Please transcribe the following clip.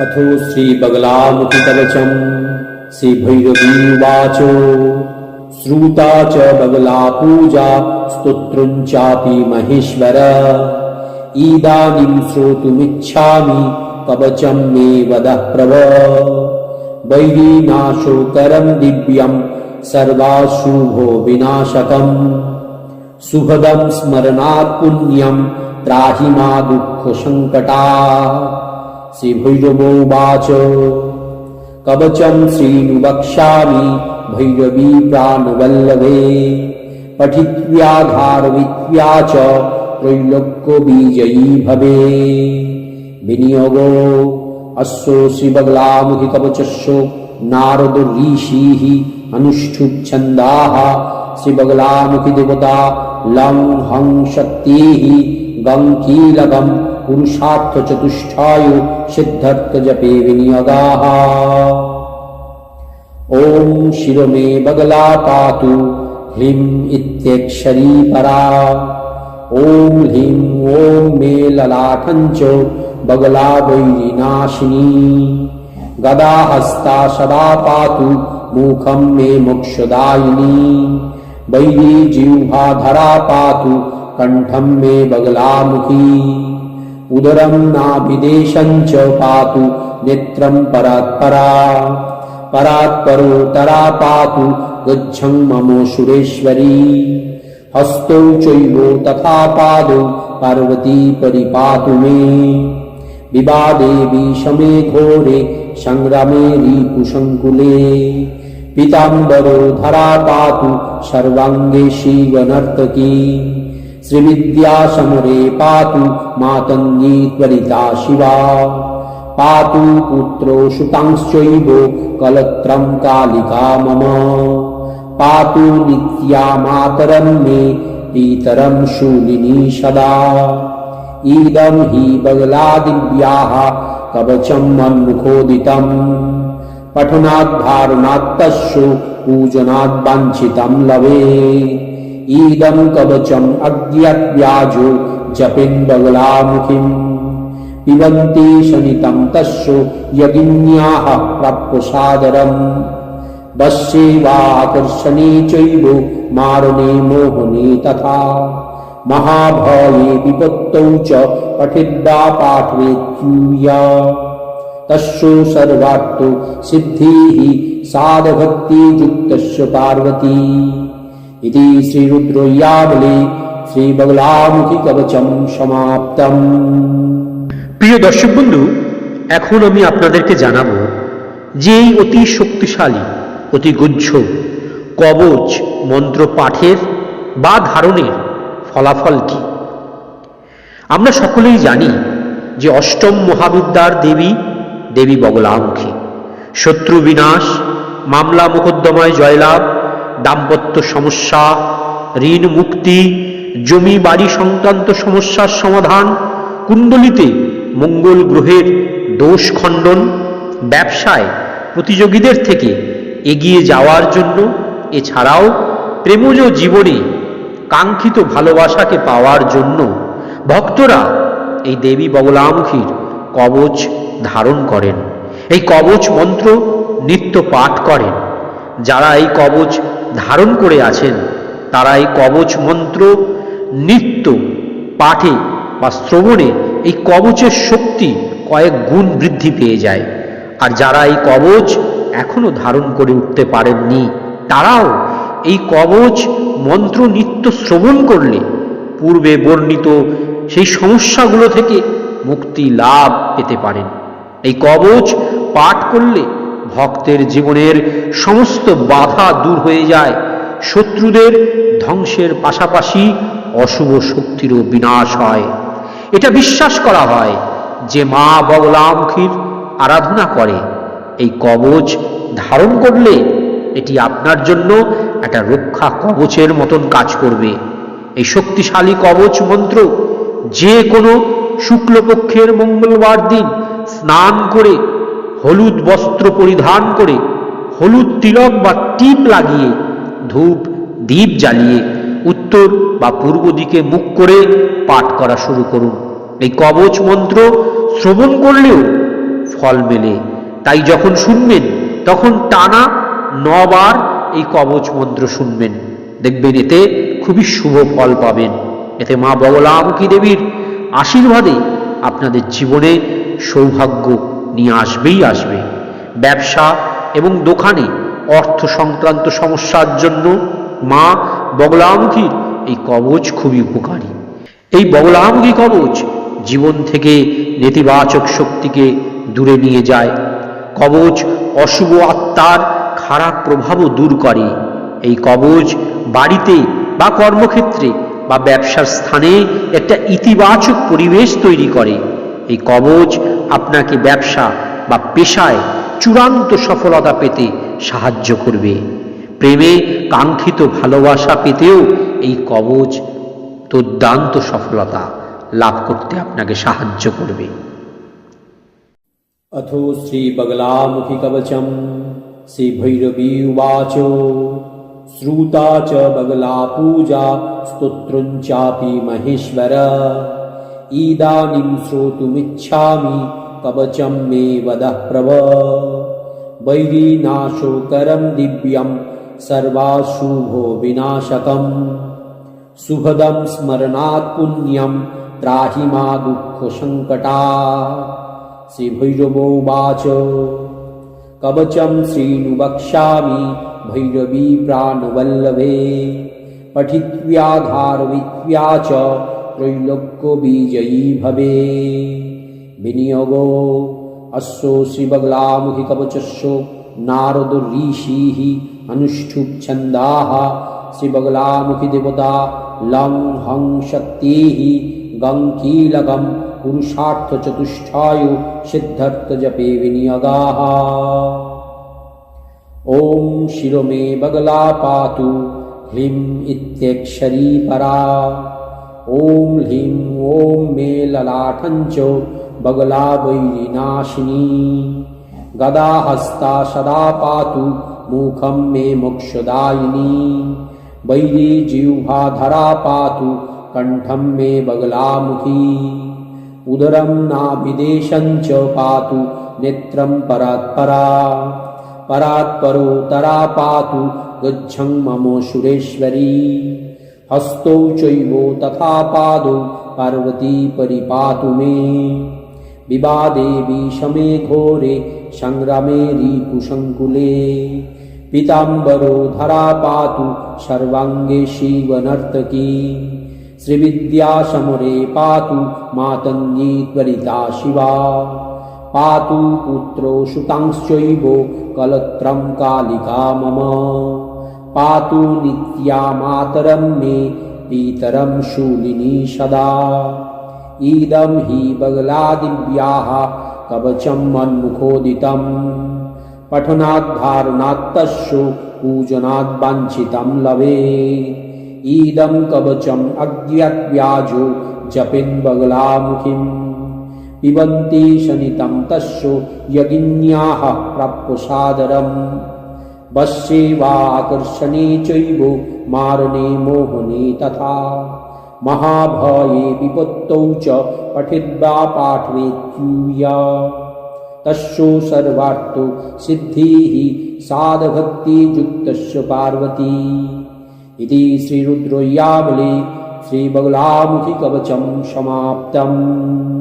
अथो श्रीबगलामुखिकवचम्। श्रीभैरवीवाच। श्रुता च बगला पूजा स्तोत्रम् चापि महेश्वर। इदानीं श्रोतुमिच्छामि कवचम् मे वदः प्रभ वैरीनाशोकरम् दिव्यम् सर्वाशुभो विनाशकम्। सुखदम् स्मरणात् पुण्यम् त्राहि मा दुःखसङ्कटा श्रीभैरवोवाच कवचम् श्रीनु वक्ष्यामि भैरवी प्राणवल्लभे पठित्व्याधारवित्व्या च त्रैलोक्यविजयी भवे विनियोगो अस्य श्रीबगलामुखिकवचस्य नारद ऋषिः अनुष्ठुच्छन्दाः श्रीबगलामुखिदेवता लं हं शक्तिः गं कीलकम् पुरुषार्थचतुष्टाय सिद्धर्थजपे विनियोगाः। ॐ शिरो मे बगला पातु ह्लीं इत्यक्षरी परा ॐ ह्लीं ॐ मे ललाटञ्च बगला वैरिनाशिनी गदाहस्ता सदा पातु मुखं मे मोक्षदायिनी। वैरी जिह्वाधरा पातु कण्ठं मे बगलामुखी। उदरं नाभिदेशं च पातु नेत्रं परात्परा। परात्परोत्तरा पातु गच्छं मम सुरेश्वरी। हस्तौ चैव तथा पादौ पार्वती परिपातु मे। विवादे विषमे घोरे सङ्ग्रामे रिपुसङ्कुले पीताम्बरो धरा पातु सर्वाङ्गे शिवनर्तकी श्रीविद्यासमरे पातु मातङ्गी त्वरिता शिवा पातु पुत्रो सुतांश्चैव कलत्रं कालिका मम पातु नित्या मातरं मे पीतरं शूलिनी सदा इदं हि बगलादिव्याः कवचं मन्मुखोदितम् पठनाद्धारणात्तस्य पूजनाद्वाञ्छितं लवे इदं कवचम् अद्यव्याजो जपिन् बगलामुखिम् पिबन्ति शनितं तस्य यगिन्याः प्राप्यसादरम् वश्ये वाकर्षणे चैव मारणे मोहने तथा। महाभये विपत्तौ च पठिद्वा पाठवेत्यूया तस्य सर्वार्थो सिद्धिः साधभक्तियुक्तस्य पार्वती इति শ্রীরুদ্রয়াবলী শ্রীবগলামুখী কবচম সমাপ্তম প্রিয় দর্শক বন্ধু, এখন আমি আপনাদেরকে জানাব যে এই অতি শক্তিশালী, অতি গুজ্জ কবচ, মন্ত্র পাঠের বা ধারণের ফলাফল কি? আমরা সকলেই জানি যে অষ্টম মহাবিদ্যার দেবী দেবী বগলামুখী। শত্রু বিনাশ, মামলা মোকদ্দমায় জয়লাভ দাম্পত্য সমস্যা, ঋণ মুক্তি, জমি বাড়ি সংক্রান্ত সমস্যার সমাধান, কুণ্ডলিতে মঙ্গল গ্রহের দোষ খণ্ডন, ব্যবসায় প্রতিযোগীদের থেকে এগিয়ে যাওয়ার জন্য, এছাড়াও প্রেমজ জীবনে কাঙ্ক্ষিত ভালোবাসাকে পাওয়ার জন্য ভক্তরা এই দেবী বগলামুখীর কবচ ধারণ করেন। এই কবচ মন্ত্র নিত্য পাঠ করেন। যারা এই কবচ ধারণ করে আছেন তারা এই কবচ মন্ত্র, নিত্য, পাঠে বা শ্রবণে এই কবচের শক্তি কয়েক গুণ বৃদ্ধি পেয়ে যায়। আর যারা এই কবচ এখনও ধারণ করে উঠতে পারেননি, তারাও এই কবচ, মন্ত্র, নিত্য, শ্রবণ করলে পূর্বে বর্ণিত সেই সমস্যাগুলো থেকে মুক্তি লাভ পেতে পারেন। এই কবচ পাঠ করলে ভক্তের জীবনের সমস্ত বাধা দূর হয়ে যায়। শত্রুদের ধ্বংসের পাশাপাশি অশুভ শক্তিরও বিনাশ হয়। এটা বিশ্বাস করা হয় যে মা বগলামুখীর আরাধনা করে। এই কবচ ধারণ করলে এটি আপনার জন্য একটা রক্ষা কবচের মতন কাজ করবে। এই শক্তিশালী কবচ মন্ত্র যে কোনো শুক্লপক্ষের মঙ্গলবার দিন স্নান করে হলুদ বস্ত্র পরিধান করে, হলুদ তিলক বা টিপ লাগিয়ে, ধূপ দ্বীপ জ্বালিয়ে উত্তর বা পূর্ব দিকে মুখ করে পাঠ করা শুরু করুন। এই কবচ মন্ত্র শ্রবণ করলেও ফল মেলে। তাই যখন শুনবেন, তখন টানা নবার এই কবচ মন্ত্র শুনবেন। দেখবেন এতে খুবই শুভ ফল পাবেন। এতে মা বগলামুখী দেবীর আশীর্বাদে আপনাদের জীবনে সৌভাগ্য নিয়ে আসবেই আসবে। ব্যবসা এবং দোকানে অর্থ সংক্রান্ত সমস্যার জন্য মা বগলামুখীর এই কবচ খুবই উপকারী। এই বগলামুখী কবচ জীবন থেকে নেতিবাচক শক্তিকে দূরে নিয়ে যায়। কবচ অশুভ আত্মার খারাপ প্রভাবও দূর করে। এই কবচ বাড়িতে বা কর্মক্ষেত্রে বা ব্যবসার স্থানে একটা ইতিবাচক পরিবেশ তৈরি করে। এই কবচ আপনাকে ব্যবসা বা পেশায় চূড়ান্ত সফলতা পেতে সাহায্য করবে প্রেমে কাঙ্ক্ষিত ভালোবাসা পেতেও এই কবচ দুর্দান্ত সফলতা লাভ করতে আপনাকে সাহায্য করবে अथो श्रीबगलामुखिकवचम् श्रीभैरवी उवाच श्रुता च बगला पूजा स्तोत्रम् चापि महेश्वर इदानीं श्रोतुमिच्छामि कवचं मे वदः प्रभ वैरीनाशोकरं दिव्यं सर्वाशुभो विनाशकम्। शुभदं स्मरणात् पुण्यं त्राहि मा दुःखसङ्कटा। श्रीभैरवोवाच कवचं श्रीनु वक्ष्यामि भैरवी प्राणवल्लभे। पठित्व्याधारवित्व्या च त्रैलोक्यविजयी भवे विनियोगो अस्य श्रीबगलामुखिकवचस्य नारदऋषिः अनुष्ठुप्छन्दाः श्रीबगलामुखिदेवता लं हं शक्तिः गं कीलकं पुरुषार्थचतुष्टायु सिद्धर्थजपे विनियोगाः। ॐ शिरो मे बगला पातु ह्लीं इत्यक्षरी परा ॐ ह्लीं ॐ मे ललाटञ्च बगला वैरिनाशिनी गदाहस्ता सदा पातु मुखं मे मोक्षदायिनी। वैरी जिह्वाधरा पातु कण्ठं मे बगलामुखी। उदरं नाभिदेशं च पातु नेत्रं परात्परा। परात्परोत्तरा पातु गच्छं मम सुरेश्वरी। हस्तौ चैव तथा पादौ पार्वती परिपातु मे विवादेवी शमे घोरे सङ्ग्रामे रिपुसङ्कुले पीताम्बरो धरा पातु सर्वाङ्गे शिवनर्तकी श्रीविद्यासमरे पातु मातङ्गी त्वरिता शिवा पातु पुत्रो सुतांश्चैव कलत्रं कालिका मम पातु नित्या मातरं मे पितरं शूलिनी सदा इदं हि बगलादिव्याः कवचं मन्मुखोदितम् पठनाद्धारणात्तस्य पूजनाद् वाञ्छितं लभे इदं कवचम् अज्ञात्व्याजो जपेन् बगलामुखिम् पिबन्ति शनितं तस्य यगिन्याः प्राप्यसादरम् वश्ये वाकर्षणे चैव मारणे मोहने तथा महाभये विपत्तौ च पठिद्वा पाठवेत्यूया तस्यो सर्वार्थो सिद्धिः साधभक्तियुक्तस्य पार्वती। इति श्रीरुद्रोय्यावले श्रीबगुलामुखिकवचं समाप्तम्।